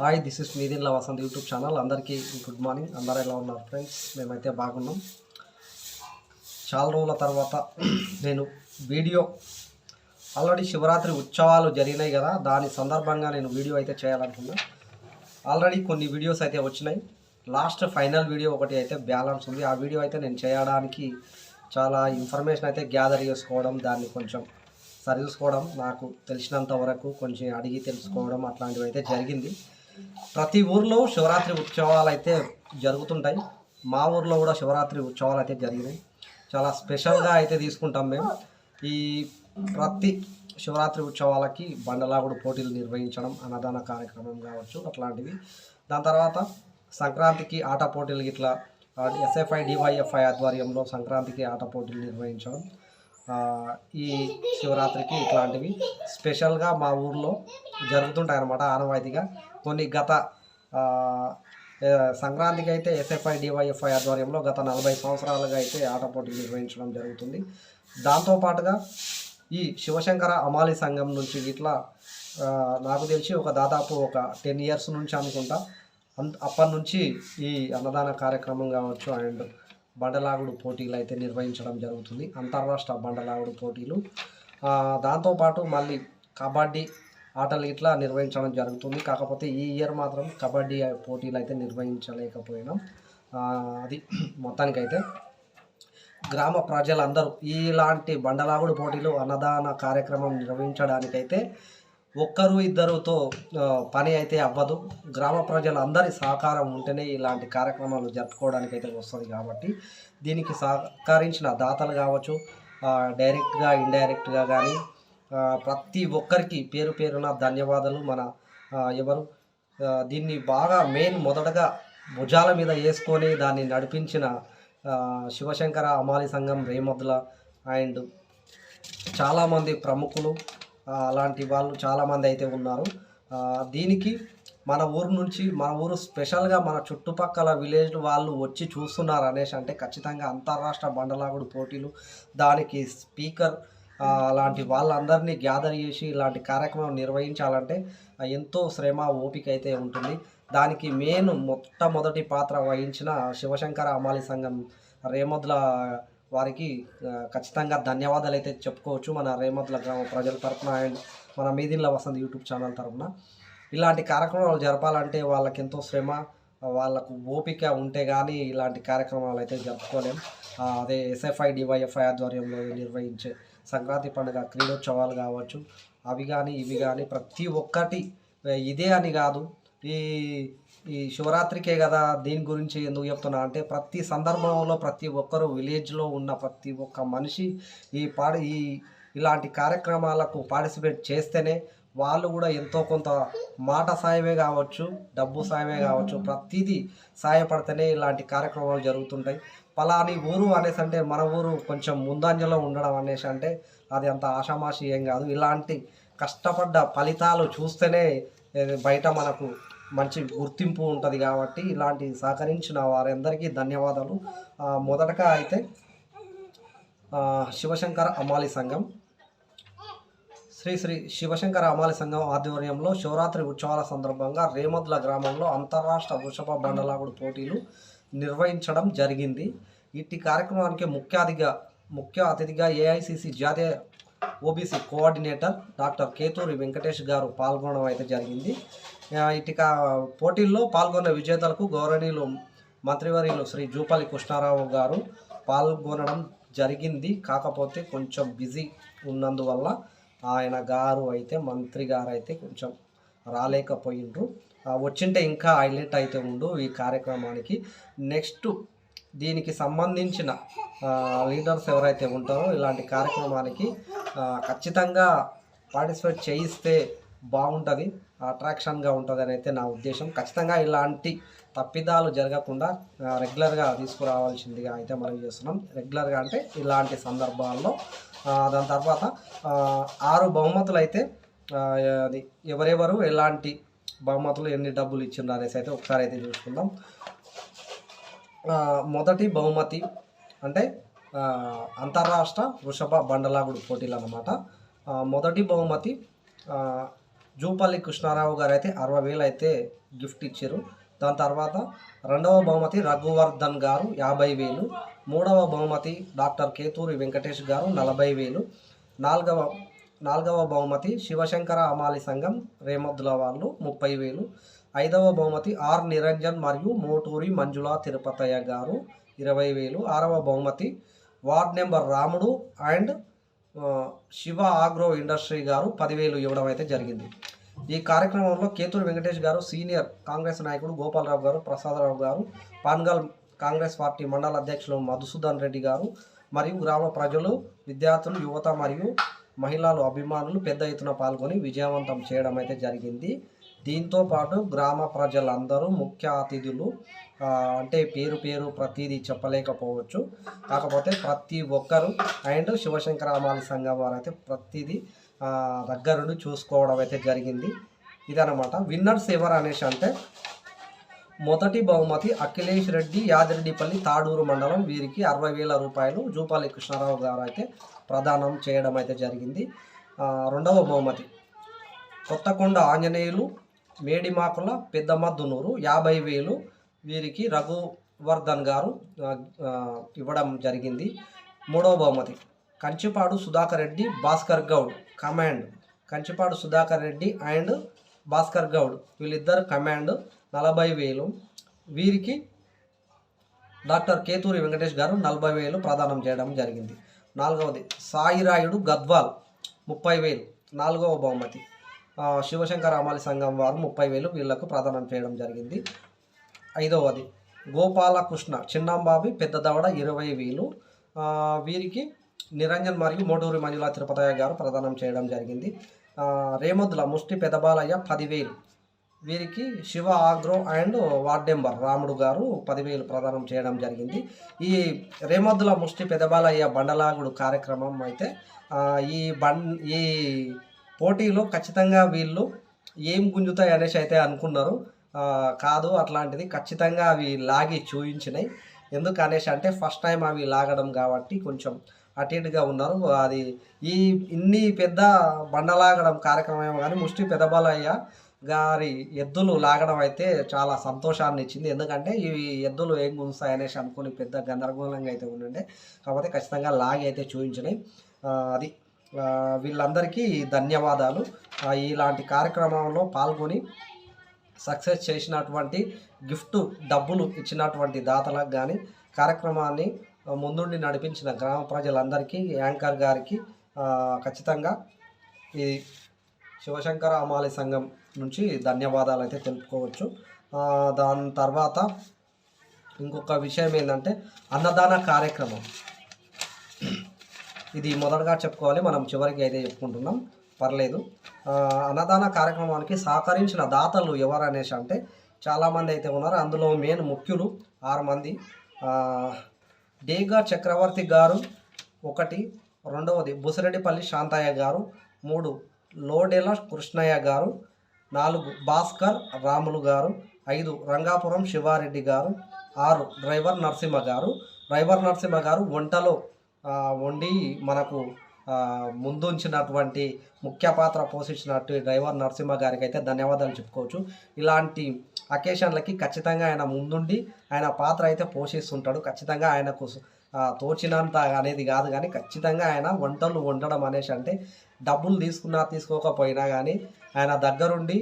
Hi this is మీదిన్ల Vasanth YouTube channel అందరికీ good morning అందరూ ఎలా ఉన్నారు ఫ్రెండ్స్ మేమైతే బాగున్నాం. చాలా రోజుల తర్వాత నేను వీడియో ఆల్రెడీ శివరాత్రి ఉత్సవాలు జరిగినాయి కదా దాని సందర్భంగా నేను వీడియో అయితే చేయాలనుకున్నా. ఆల్రెడీ కొన్ని వీడియోస్ అయితే వచ్చినాయి. లాస్ట్ ఫైనల్ వీడియో ఒకటి అయితే బ్యాలెన్స్ ఉంది. ఆ వీడియో అయితే నేను చేయడానికి చాలా ఇన్ఫర్మేషన్ అయితే గ్యాదర్ చేసుకోవడం దాన్ని కొంచెం సరి చూసుకోవడం నాకు తెలిసినంత వరకు కొంచెం అడిగి తెలుసుకోవడం అట్లాంటివి అయితే జరిగింది. ప్రతి ఊర్లో శివరాత్రి ఉత్సవాలు అయితే జరుగుతుంటాయి. మా ఊర్లో కూడా శివరాత్రి ఉత్సవాలు అయితే జరిగినాయి. చాలా స్పెషల్గా అయితే తీసుకుంటాం మేము. ఈ ప్రతి శివరాత్రి ఉత్సవాలకి బండలాగుడు పోటీలు నిర్వహించడం అన్నదాన కార్యక్రమం కావచ్చు అట్లాంటివి. దాని తర్వాత సంక్రాంతికి ఆట పోటీలు ఇట్లా ఎస్ఎఫ్ఐ డివైఎఫ్ఐ ఆధ్వర్యంలో సంక్రాంతికి ఆట పోటీలు నిర్వహించడం ఈ శివరాత్రికి ఇట్లాంటివి. స్పెషల్గా మా ఊర్లో జరుగుతుంటాయి అన్నమాట ఆనవాయితీగా. కొన్ని గత సంక్రాంతికి అయితే ఎస్ఎఫ్ఐ డివైఎఫ్ఐ ఆధ్వర్యంలో గత నలభై సంవత్సరాలుగా అయితే ఆట పోటీలు నిర్వహించడం జరుగుతుంది. దాంతోపాటుగా ఈ శివశంకర అమాలి సంఘం నుంచి ఇట్లా నాకు తెలిసి ఒక దాదాపు ఒక టెన్ ఇయర్స్ నుంచి అనుకుంటా. అప్పటి నుంచి ఈ అన్నదాన కార్యక్రమం కావచ్చు అండ్ బండలాగుడు పోటీలు అయితే నిర్వహించడం జరుగుతుంది. అంతర్రాష్ట్ర బండలాగుడు పోటీలు. దాంతోపాటు మళ్ళీ కబడ్డీ ఆటలు ఇట్లా నిర్వహించడం జరుగుతుంది. కాకపోతే ఈ ఇయర్ మాత్రం కబడ్డీ పోటీలు అయితే నిర్వహించలేకపోయినాం అది మొత్తానికైతే గ్రామ ప్రజలందరూ ఇలాంటి బండలాగుడు పోటీలు అన్నదాన కార్యక్రమం నిర్వహించడానికైతే ఒక్కరు ఇద్దరుతో పని అయితే అవ్వదు. గ్రామ ప్రజలందరి సహకారం ఉంటేనే ఇలాంటి కార్యక్రమాలు జరుపుకోవడానికి అయితే వస్తుంది కాబట్టి దీనికి సహకరించిన దాతలు కావచ్చు డైరెక్ట్గా ఇండైరెక్ట్గా కానీ ప్రతి ఒక్కరికి పేరు పేరున ధన్యవాదాలు మన ఎవరు దీన్ని బాగా మెయిన్ మొదటగా భుజాల మీద వేసుకొని దాన్ని నడిపించిన శివశంకర అమాలి సంఘం రేమద్ల అండ్ చాలామంది ప్రముఖులు అలాంటి వాళ్ళు చాలామంది అయితే ఉన్నారు. దీనికి మన ఊరు నుంచి మన ఊరు స్పెషల్గా మన చుట్టుపక్కల విలేజ్ వాళ్ళు వచ్చి చూస్తున్నారు అనేసి అంటే ఖచ్చితంగా అంతర్రాష్ట్ర బండలాగుడు పోటీలు. దానికి స్పీకర్ అలాంటి వాళ్ళందరినీ గ్యాదర్ చేసి ఇలాంటి కార్యక్రమం నిర్వహించాలంటే ఎంతో శ్రమ ఓపిక అయితే ఉంటుంది. దానికి మెయిన్ మొట్టమొదటి పాత్ర వహించిన శివశంకర అమాలి సంఘం రేమద్ల వారికి ఖచ్చితంగా ధన్యవాదాలు అయితే చెప్పుకోవచ్చు మన రేమద్ల గ్రామ ప్రజల తరపున అండ్ మన మీదిల్ల వసంత్ యూట్యూబ్ ఛానల్ తరఫున ఇలాంటి కార్యక్రమాలు జరపాలంటే వాళ్ళకి ఎంతో శ్రమ వాళ్ళకు ఓపిక ఉంటే కానీ ఇలాంటి కార్యక్రమాలు అయితే జరుపుకోలేం. అదే ఎస్ఎఫ్ఐ డివైఎఫ్ఐ ఆధ్వర్యంలో నిర్వహించే సంక్రాంతి పండుగ క్రీడోత్సవాలు కావచ్చు అవి కానీ ఇవి కానీ ప్రతి ఒక్కటి ఇదే అని కాదు. ఈ ఈ శివరాత్రికే కదా దీని గురించి ఎందుకు చెప్తున్నా అంటే ప్రతి సందర్భంలో ప్రతి ఒక్కరు విలేజ్లో ఉన్న ప్రతి ఒక్క మనిషి ఈ పాడి ఈ ఇలాంటి కార్యక్రమాలకు పార్టిసిపేట్ చేస్తేనే వాళ్ళు కూడా ఎంతో కొంత మాట సాయమే కావచ్చు డబ్బు సాయమే కావచ్చు ప్రతిదీ సాయపడితేనే ఇలాంటి కార్యక్రమాలు జరుగుతుంటాయి. పలాని ఊరు అనేసి అంటే మన ఊరు కొంచెం ముందంజలో ఉండడం అనేసి అంటే అది అంత ఆషామాషి ఏం కాదు. ఇలాంటి కష్టపడ్డ ఫలితాలు చూస్తేనే బయట మనకు మంచి గుర్తింపు ఉంటుంది కాబట్టి ఇలాంటి సహకరించిన వారందరికీ ధన్యవాదాలు. మొదటగా అయితే శివశంకర అమాలి సంఘం. శ్రీ శ్రీ శివశంకర అమాలి సంఘం ఆధ్వర్యంలో శివరాత్రి ఉత్సవాల సందర్భంగా రేమద్ల గ్రామంలో అంతర్రాష్ట్ర వృషభ బండలాగుడు పోటీలు నిర్వహించడం జరిగింది. ఇట్టి కార్యక్రమానికి ముఖ్య అతిథిగా ముఖ్య అతిథిగా ఏఐసిసి జాతీయ OBC coordinator doctor Kethuri Venkatesh garu పాల్గొనడం అయితే జరిగింది. ఇటు పోటీల్లో పాల్గొన్న విజేతలకు గౌరవనీయులు మంత్రివర్యులు శ్రీ జూపల్లి కృష్ణారావు గారు పాల్గొనడం జరిగింది. కాకపోతే కొంచెం బిజీ ఉన్నందువల్ల ఆయన గారు అయితే మంత్రి గారు అయితే కొంచెం రాలేకపోయిండ్రు. వచ్చింటే ఇంకా హైలైట్ అయితే ఉండు ఈ కార్యక్రమానికి. నెక్స్ట్ దీనికి సంబంధించిన లీడర్స్ ఎవరైతే ఉంటారో ఇలాంటి కార్యక్రమానికి ఖచ్చితంగా పార్టిసిపేట్ చేయిస్తే బాగుంటుంది అట్రాక్షన్గా ఉంటుంది అని అయితే నా ఉద్దేశం. ఖచ్చితంగా ఇలాంటి తప్పిదాలు జరగకుండా రెగ్యులర్గా తీసుకురావాల్సిందిగా అయితే మనం చేస్తున్నాం. రెగ్యులర్గా అంటే ఇలాంటి సందర్భాల్లో దాని తర్వాత ఆరు బహుమతులు అయితే అది ఎవరెవరు ఎలాంటి బహుమతులు ఎన్ని డబ్బులు ఇచ్చిండ్రు అనేసి అయితే ఒకసారి అయితే చూసుకుందాం. మొదటి బహుమతి అంటే అంతర్రాష్ట్ర వృషభ బండలాగుడు పోటీలు అన్నమాట. మొదటి బహుమతి జూపల్లి కృష్ణారావు గారు అయితే అరవై వేలు అయితే గిఫ్ట్ ఇచ్చారు. దాని తర్వాత రెండవ బహుమతి రఘువర్ధన్ గారు యాభై వేలు. మూడవ బహుమతి డాక్టర్ కేతూరి వెంకటేష్ గారు నలభై వేలు. నాలుగవ నాలుగవ బహుమతి శివశంకర అమాలి సంఘం రేమద్దుల వాళ్ళు ముప్పై వేలు. ఐదవ బహుమతి ఆర్ నిరంజన్ మరియు మోటూరి మంజుల తిరుపతయ్య గారు ఇరవై వేలు. ఆరవ బహుమతి ward number Ramudu and Shiva agro industry garu పదివేలు ఇవ్వడం అయితే జరిగింది. ఈ కార్యక్రమంలో కేతూరు వెంకటేష్ గారు సీనియర్ కాంగ్రెస్ నాయకుడు గోపాలరావు గారు ప్రసాదరావు గారు పాన్గల్ కాంగ్రెస్ పార్టీ మండల అధ్యక్షులు మధుసూదన్ రెడ్డి గారు మరియు గ్రామ ప్రజలు విద్యార్థులు యువత మరియు మహిళలు అభిమానులు పెద్ద ఎత్తున పాల్గొని విజయవంతం చేయడం అయితే జరిగింది. దీంతో పాటు గ్రామ ప్రజలందరూ ముఖ్య అతిథులు అంటే పేరు పేరు ప్రతిదీ చెప్పలేకపోవచ్చు. కాకపోతే ప్రతి ఒక్కరు అండ్ శివశంకరామాలి సంఘం వారు అయితే ప్రతిదీ దగ్గరుండి చూసుకోవడం అయితే జరిగింది. ఇదనమాట విన్నర్స్ ఎవరు అనేసి అంటే మొదటి బహుమతి అఖిలేష్ రెడ్డి యాదిరెడ్డిపల్లి తాడూరు మండలం వీరికి అరవై వేల రూపాయలు. జూపాలి కృష్ణారావు గారు అయితే ప్రదానం చేయడం అయితే జరిగింది. రెండవ బహుమతి. కొత్తకొండ ఆంజనేయులు మేడిమాకుల పెద్దమ్మ దునూరు యాభై వేలు వీరికి రఘువర్ధన్ గారు ఇవ్వడం జరిగింది. మూడవ బహుమతి. కంచిపాడు సుధాకర్ రెడ్డి భాస్కర్ గౌడ్ కమాండ్. కంచిపాడు సుధాకర్ రెడ్డి అండ్ భాస్కర్ గౌడ్ వీళ్ళిద్దరు కమాండ్ నలభై వేలు. వీరికి డాక్టర్ కేతూరి వెంకటేష్ గారు నలభై వేలు ప్రదానం చేయడం జరిగింది. నాలుగవది సాయిరాయుడు గద్వాల్ ముప్పై వేలు. నాలుగవ బహుమతి. శివశంకర అమాలి సంఘం వారు ముప్పై వేలు వీళ్ళకు ప్రదానం చేయడం జరిగింది. ఐదవది గోపాలకృష్ణ చిన్నంబాబి పెద్ద దవడ ఇరవై వేలు. వీరికి నిరంజన్ మరియు మోటూరి మంజుల తిరుపతయ్య గారు ప్రదానం చేయడం జరిగింది. రేముద్ల ముష్టి పెదబాలయ్య పదివేలు. వీరికి శివ ఆగ్రో అండ్ వార్డెంబర్ రాముడు గారు పదివేలు ప్రదానం చేయడం జరిగింది. ఈ రేమద్దుల ముష్టి పెదబాలయ్య బండలాగుడు కార్యక్రమం అయితే ఈ బం ఈ పోటీలో ఖచ్చితంగా వీళ్ళు ఏం గుంజుతాయి అనేసి అయితే అనుకున్నారు. కాదు అట్లాంటిది ఖచ్చితంగా అవి లాగి చూయించినాయి. ఎందుకు అనేసి అంటే ఫస్ట్ టైం అవి లాగడం కాబట్టి కొంచెం అటు ఇటుగా ఉన్నారు. అది ఈ ఇన్ని పెద్ద బండలాగడం కార్యక్రమం కానీ ముష్టి పెదబాలయ్య గారి ఎద్దులు లాగడం అయితే చాలా సంతోషాన్ని ఇచ్చింది. ఎందుకంటే ఇవి ఎద్దులు ఏం గుంస్తాయి అనేసి అనుకుని పెద్ద గందరగోళంగా అయితే ఉండండి. కాకపోతే ఖచ్చితంగా లాగి అయితే చూపించినాయి అది వీళ్ళందరికీ ధన్యవాదాలు. ఇలాంటి కార్యక్రమంలో పాల్గొని సక్సెస్ చేసినటువంటి గిఫ్ట్ డబ్బులు ఇచ్చినటువంటి దాతలకు కానీ కార్యక్రమాన్ని ముందుండి నడిపించిన గ్రామ ప్రజలందరికీ యాంకర్ గారికి ఖచ్చితంగా ఈ శివశంకర అమాలి సంఘం నుంచి ధన్యవాదాలు అయితే తెలుపుకోవచ్చు. దాని తర్వాత ఇంకొక విషయం ఏంటంటే అన్నదాన కార్యక్రమం. ఇది మొదటగా చెప్పుకోవాలి. మనం చివరికి అయితే చెప్పుకుంటున్నాం. పర్లేదు. అన్నదాన కార్యక్రమానికి సహకరించిన దాతలు ఎవరు అనేసి అంటే చాలామంది అయితే ఉన్నారు. అందులో మెయిన్ ముఖ్యులు ఆరు మంది. డేగా చక్రవర్తి గారు ఒకటి రెండవది బుసిరెడ్డిపల్లి శాంతయ్య గారు మూడు లోడెల కృష్ణయ్య గారు నాలుగు భాస్కర్ రాములు గారు ఐదు రంగాపురం శివారెడ్డి గారు ఆరు డ్రైవర్ నరసింహ గారు. డ్రైవర్ నరసింహ గారు వంటలో వండి మనకు ముందుంచినటువంటి ముఖ్య పాత్ర పోషించినట్టు డ్రైవర్ నరసింహ గారికి అయితే ధన్యవాదాలు చెప్పుకోవచ్చు. ఇలాంటి అకేషన్లకి ఖచ్చితంగా ఆయన ముందుండి ఆయన పాత్ర అయితే పోషిస్తుంటాడు. ఖచ్చితంగా ఆయనకు తోచినంత అనేది కాదు కానీ ఖచ్చితంగా ఆయన వంటలు వండడం అనేసి అంటే డబ్బులు తీసుకున్నా తీసుకోకపోయినా కానీ ఆయన దగ్గరుండి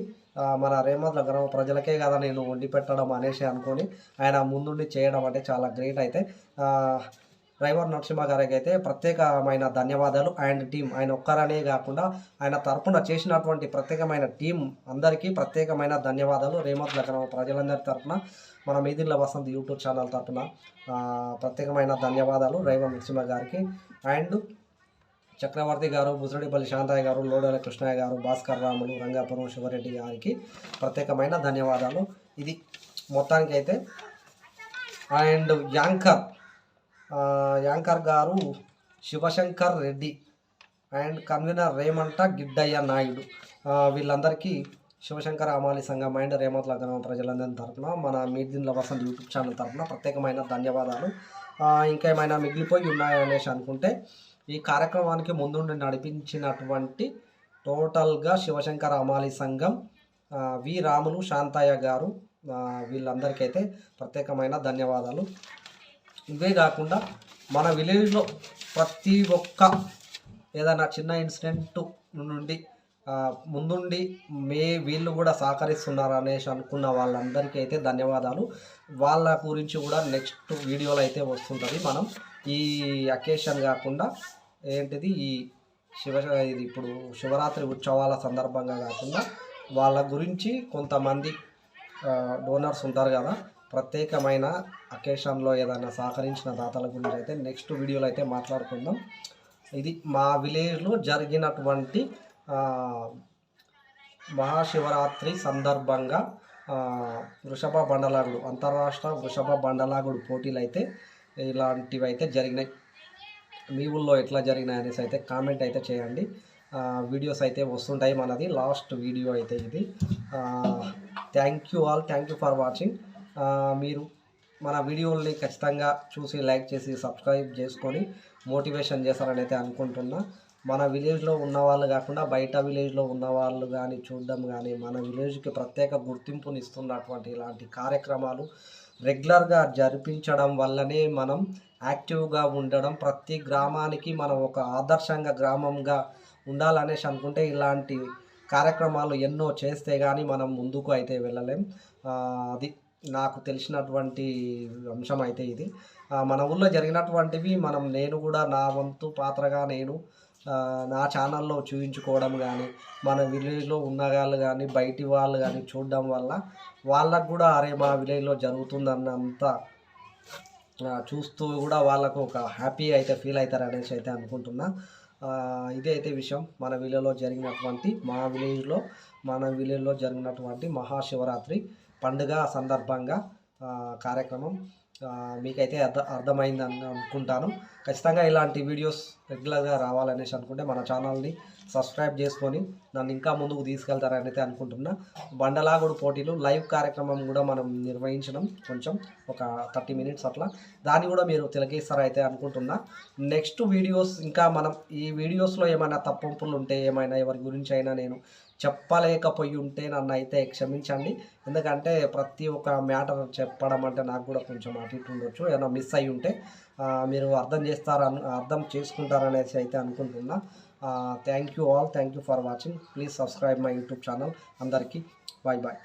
మన రేమద్ల గ్రామ ప్రజలకే కదా నేను వండి పెట్టడం అనేసి అనుకొని ఆయన ముందుండి చేయడం అంటే చాలా గ్రేట్ అయితే డ్రైవర్ నరసింహ గారికి అయితే ప్రత్యేకమైన ధన్యవాదాలు. అండ్ టీం ఆయన ఒక్కరనే కాకుండా ఆయన తరపున చేసినటువంటి ప్రత్యేకమైన టీం అందరికీ ప్రత్యేకమైన ధన్యవాదాలు. రేమత్ నగరం ప్రజలందరి తరపున మన మీదిల్ల వసంత్ యూట్యూబ్ ఛానల్ తరపున ప్రత్యేకమైన ధన్యవాదాలు డ్రైవర్ నరసింహ గారికి. అండ్ చక్రవర్తి గారు బుసడిపల్లి శాంతయ్య గారు లోడల కృష్ణయ్య గారు భాస్కర్ రాములు రంగాపురం శివరెడ్డి గారికి ప్రత్యేకమైన ధన్యవాదాలు. ఇది మొత్తానికి అయితే and anchor anchor garu Shivashankar Reddy and convener Remanta Giddaiah Naidu. వీళ్ళందరికీ శివశంకర్ అమాలి సంఘం అండ్ రేమత్ల గ్రామ ప్రజలందరి తరఫున మన మీదిన్ల వసంత్ యూట్యూబ్ ఛానల్ తరఫున ప్రత్యేకమైన ధన్యవాదాలు. ఇంకేమైనా మిగిలిపోయి ఉన్నాయనేసి అనుకుంటే ఈ కార్యక్రమానికి ముందుండి నడిపించినటువంటి టోటల్గా శివశంకర అమాలి సంఘం వి రాములు శాంతయ్య గారు వీళ్ళందరికైతే ప్రత్యేకమైన ధన్యవాదాలు. ఇవే కాకుండా మన విలేజ్లో ప్రతి ఒక్క ఏదైనా చిన్న ఇన్సిడెంట్ నుండి ముందుండి మే వీళ్ళు కూడా సహకరిస్తున్నారు అనేసి అనుకున్న వాళ్ళందరికీ అయితే ధన్యవాదాలు. వాళ్ళ గురించి కూడా నెక్స్ట్ వీడియోలో అయితే వస్తుంటుంది మనం. ఈ అకేషన్ కాకుండా ఏంటిది ఈ శివ ఇది ఇప్పుడు శివరాత్రి ఉత్సవాల సందర్భంగా కాకుండా వాళ్ళ గురించి కొంతమంది డోనర్స్ ఉంటారు కదా ప్రత్యేకమైన అకేషన్లో ఏదైనా సహకరించిన దాతల గురించి అయితే నెక్స్ట్ వీడియోలో అయితే మాట్లాడుకుందాం. ఇది మా విలేజ్లో జరిగినటువంటి మహాశివరాత్రి సందర్భంగా వృషభ బండలాగుడు అంతర్రాష్ట్ర వృషభ బండలాగుడు పోటీలు అయితే ఇలాంటివి అయితే జరిగినాయి. మీ ఊళ్ళో ఎట్లా జరిగినాయి అనేసి అయితే కామెంట్ అయితే చేయండి. వీడియోస్ అయితే వస్తుంటాయి మనది. లాస్ట్ వీడియో అయితే ఇది. Thank you all thank you for watching మీరు మన వీడియోల్ని ఖచ్చితంగా చూసి లైక్ చేసి సబ్స్క్రైబ్ చేసుకొని మోటివేషన్ చేస్తారని అయితే అనుకుంటున్నా. మన విలేజ్లో ఉన్న వాళ్ళు కాకుండా బయట విలేజ్లో ఉన్న వాళ్ళు కానీ చూడడం కానీ మన విలేజ్కి ప్రత్యేక గుర్తింపుని ఇస్తున్నటువంటి ఇలాంటి కార్యక్రమాలు రెగ్యులర్గా జరిపించడం వల్లనే మనం యాక్టివ్గా ఉండడం ప్రతి గ్రామానికి మనం ఒక ఆదర్శంగా గ్రామంగా ఉండాలనేసి అనుకుంటే ఇలాంటి కార్యక్రమాలు ఎన్నో చేస్తే కానీ మనం ముందుకు అయితే వెళ్ళలేం. అది నాకు తెలిసినటువంటి అంశం అయితే ఇది. మన ఊళ్ళో జరిగినటువంటివి మనం నేను కూడా నా వంతు పాత్రగా నేను నా ఛానల్లో చూపించుకోవడం కానీ మన విలేజ్లో ఉన్న వాళ్ళు కానీ బయటి వాళ్ళు కానీ చూడడం వల్ల వాళ్ళకు కూడా అరే మా విలేజ్లో జరుగుతుందన్నంత చూస్తూ కూడా వాళ్ళకు ఒక హ్యాపీ అయితే ఫీల్ అవుతారు అనేసి అయితే అనుకుంటున్నా. ఇదే అయితే విషయం. మన విలేజ్లో జరిగినటువంటి మా విలేజ్లో మన విలేజ్లో జరిగినటువంటి మహాశివరాత్రి పండుగ సందర్భంగా కార్యక్రమం. మీకైతే అర్థ అర్థమైందని అనుకుంటాను. ఖచ్చితంగా ఇలాంటి వీడియోస్ రెగ్యులర్గా రావాలనేసి అనుకుంటే మన ఛానల్ని సబ్స్క్రైబ్ చేసుకొని నన్ను ఇంకా ముందుకు తీసుకెళ్తారని అయితే అనుకుంటున్నా. బండలాగుడు పోటీలు లైవ్ కార్యక్రమం కూడా మనం నిర్వహించడం కొంచెం ఒక థర్టీ మినిట్స్ అట్లా. దాన్ని కూడా మీరు తిలకిస్తారైతే అనుకుంటున్నా. నెక్స్ట్ వీడియోస్ ఇంకా మనం ఈ వీడియోస్లో ఏమైనా తప్పంపులు ఉంటే ఏమైనా ఎవరి గురించి అయినా నేను చెప్పలేకపోయి ఉంటే నన్ను అయితే క్షమించండి. ఎందుకంటే ప్రతి ఒక్క మ్యాటర్ చెప్పడం అంటే నాకు కూడా కొంచెం అటు ఇటు ఉండొచ్చు ఏదైనా మిస్ అయి ఉంటే మీరు అర్థం చేస్తారని అర్థం చేసుకుంటారనేసి అయితే అనుకుంటున్నా. Thank you all thank you for watching please subscribe my YouTube channel అందరికీ బాయ్ బాయ్